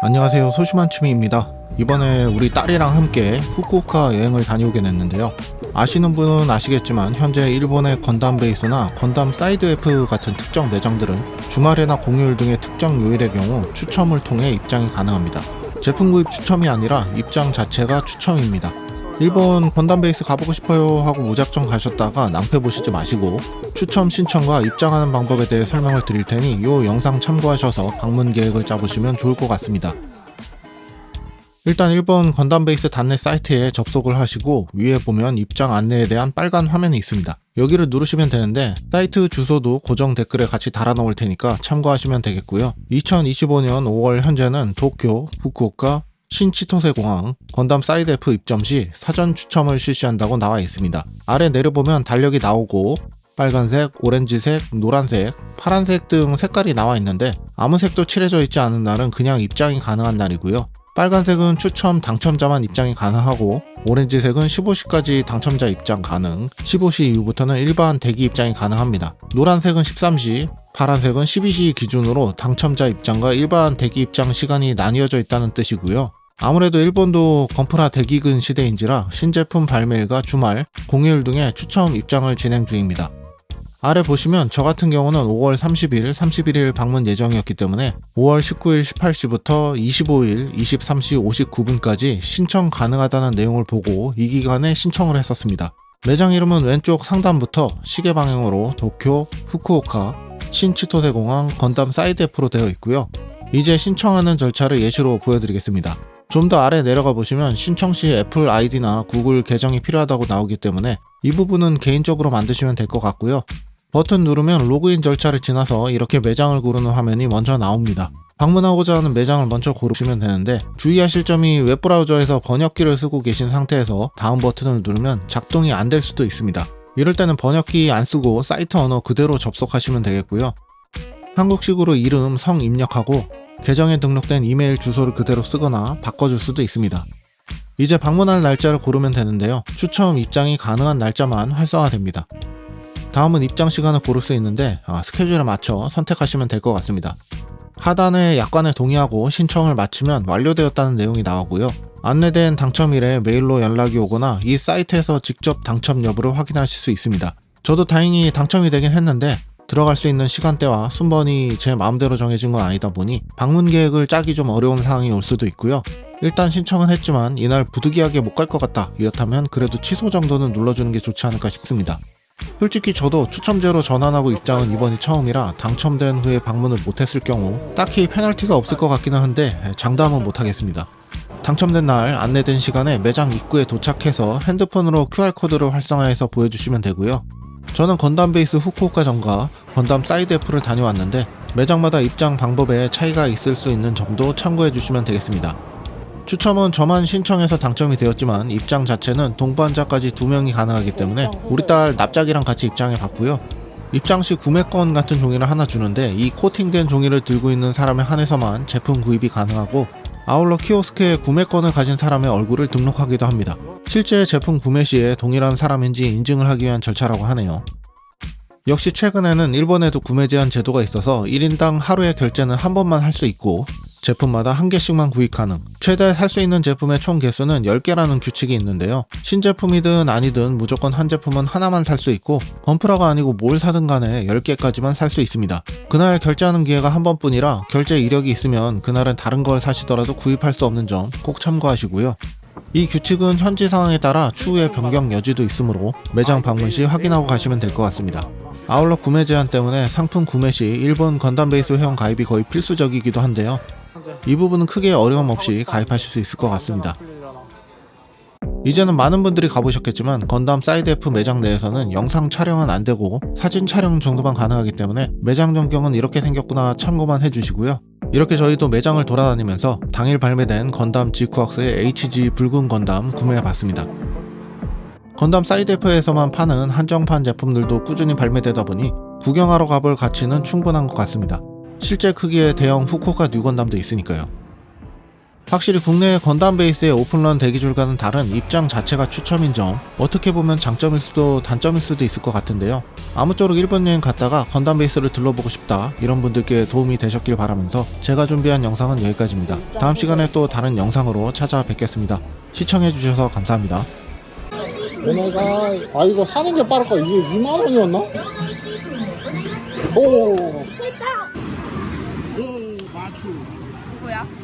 안녕하세요. 소심한 취미입니다. 이번에 우리 딸이랑 함께 후쿠오카 여행을 다녀오게 됐는데요. 아시는 분은 아시겠지만 현재 일본의 건담 베이스나 건담 사이드 F 같은 특정 매장들은 주말이나 공휴일 등의 특정 요일의 경우 추첨을 통해 입장이 가능합니다. 제품 구입 추첨이 아니라 입장 자체가 추첨입니다 일본 건담 베이스 가보고 싶어요 하고 무작정 가셨다가 낭패 보시지 마시고 추첨 신청과 입장하는 방법에 대해 설명을 드릴 테니 이 영상 참고하셔서 방문 계획을 짜보시면 좋을 것 같습니다. 일단 일본 건담 베이스 단내 사이트에 접속을 하시고 위에 보면 입장 안내에 대한 빨간 화면이 있습니다. 여기를 누르시면 되는데 사이트 주소도 고정 댓글에 같이 달아 놓을 테니까 참고하시면 되겠고요. 2025년 5월 현재는 도쿄, 후쿠오카, 신치토세 공항 건담 사이드 F 입점 시 사전 추첨을 실시한다고 나와 있습니다. 아래 내려보면 달력이 나오고 빨간색, 오렌지색, 노란색, 파란색 등 색깔이 나와 있는데 아무 색도 칠해져 있지 않은 날은 그냥 입장이 가능한 날이고요. 빨간색은 추첨 당첨자만 입장이 가능하고 오렌지색은 15시까지 당첨자 입장 가능, 15시 이후부터는 일반 대기 입장이 가능합니다. 노란색은 13시, 파란색은 12시 기준으로 당첨자 입장과 일반 대기 입장 시간이 나뉘어져 있다는 뜻이고요. 아무래도 일본도 건프라 대기근 시대인지라 신제품 발매일과 주말, 공휴일 등의 추첨 입장을 진행 중입니다. 아래 보시면 저 같은 경우는 5월 30일, 31일 방문 예정이었기 때문에 5월 19일 18시부터 25일 23시 59분까지 신청 가능하다는 내용을 보고 이 기간에 신청을 했었습니다. 매장 이름은 왼쪽 상단부터 시계 방향으로 도쿄, 후쿠오카, 신치토세 공항 건담 사이드 F로 되어 있고요. 이제 신청하는 절차를 예시로 보여드리겠습니다. 좀 더 아래 내려가 보시면 신청 시 애플 아이디나 구글 계정이 필요하다고 나오기 때문에 이 부분은 개인적으로 만드시면 될 것 같고요. 버튼 누르면 로그인 절차를 지나서 이렇게 매장을 고르는 화면이 먼저 나옵니다. 방문하고자 하는 매장을 먼저 고르시면 되는데 주의하실 점이 웹브라우저에서 번역기를 쓰고 계신 상태에서 다음 버튼을 누르면 작동이 안 될 수도 있습니다. 이럴 때는 번역기 안 쓰고 사이트 언어 그대로 접속하시면 되겠고요. 한국식으로 이름, 성 입력하고 계정에 등록된 이메일 주소를 그대로 쓰거나 바꿔줄 수도 있습니다. 이제 방문할 날짜를 고르면 되는데요. 추첨 입장이 가능한 날짜만 활성화됩니다. 다음은 입장 시간을 고를 수 있는데 아, 스케줄에 맞춰 선택하시면 될 것 같습니다. 하단에 약관에 동의하고 신청을 마치면 완료되었다는 내용이 나오고요. 안내된 당첨일에 메일로 연락이 오거나 이 사이트에서 직접 당첨 여부를 확인하실 수 있습니다. 저도 다행히 당첨이 되긴 했는데 들어갈 수 있는 시간대와 순번이 제 마음대로 정해진 건 아니다 보니 방문 계획을 짜기 좀 어려운 상황이 올 수도 있고요. 일단 신청은 했지만 이날 부득이하게 못 갈 것 같다. 이렇다면 그래도 취소 정도는 눌러주는 게 좋지 않을까 싶습니다. 솔직히 저도 추첨제로 전환하고 입장은 이번이 처음이라 당첨된 후에 방문을 못했을 경우 딱히 페널티가 없을 것 같기는 한데 장담은 못하겠습니다. 당첨된 날 안내된 시간에 매장 입구에 도착해서 핸드폰으로 QR코드를 활성화해서 보여주시면 되고요. 저는 건담 베이스 후쿠오카 전과 건담 사이드 F를 다녀왔는데 매장마다 입장 방법에 차이가 있을 수 있는 점도 참고해 주시면 되겠습니다. 추첨은 저만 신청해서 당첨이 되었지만 입장 자체는 동반자까지 두 명이 가능하기 때문에 우리 딸 납작이랑 같이 입장해 봤고요. 입장 시 구매권 같은 종이를 하나 주는데 이 코팅된 종이를 들고 있는 사람에 한해서만 제품 구입이 가능하고 아울러 키오스크에 구매권을 가진 사람의 얼굴을 등록하기도 합니다. 실제 제품 구매 시에 동일한 사람인지 인증을 하기 위한 절차라고 하네요. 역시 최근에는 일본에도 구매 제한 제도가 있어서 1인당 하루에 결제는 한 번만 할 수 있고 제품마다 한 개씩만 구입 가능. 최대 살 수 있는 제품의 총 개수는 10개라는 규칙이 있는데요. 신제품이든 아니든 무조건 한 제품은 하나만 살 수 있고 건프라가 아니고 뭘 사든 간에 10개까지만 살 수 있습니다. 그날 결제하는 기회가 한 번뿐이라 결제 이력이 있으면 그날은 다른 걸 사시더라도 구입할 수 없는 점 꼭 참고하시고요. 이 규칙은 현지 상황에 따라 추후에 변경 여지도 있으므로 매장 방문 시 확인하고 가시면 될 것 같습니다. 아울러 구매 제한 때문에 상품 구매 시 일본 건담 베이스 회원 가입이 거의 필수적이기도 한데요. 이 부분은 크게 어려움 없이 가입하실 수 있을 것 같습니다. 이제는 많은 분들이 가보셨겠지만 건담 사이드 F 매장 내에서는 영상 촬영은 안 되고 사진 촬영 정도만 가능하기 때문에 매장 전경은 이렇게 생겼구나 참고만 해주시고요. 이렇게 저희도 매장을 돌아다니면서 당일 발매된 건담 지쿠악스의 HG 붉은 건담 구매해봤습니다. 건담 사이드 F에서만 파는 한정판 제품들도 꾸준히 발매되다 보니 구경하러 가볼 가치는 충분한 것 같습니다. 실제 크기의 대형 후쿠오카 뉴건담도 있으니까요. 확실히 국내의 건담 베이스의 오픈런 대기줄과는 다른 입장 자체가 추첨인 점 어떻게 보면 장점일 수도 단점일 수도 있을 것 같은데요. 아무쪼록 일본 여행 갔다가 건담 베이스를 둘러보고 싶다 이런 분들께 도움이 되셨길 바라면서 제가 준비한 영상은 여기까지입니다. 다음 시간에 또 다른 영상으로 찾아뵙겠습니다. 시청해주셔서 감사합니다. 오메가 아 이거 사는 게 빠를까? 이게 2만 원이었나? 오. 누구야?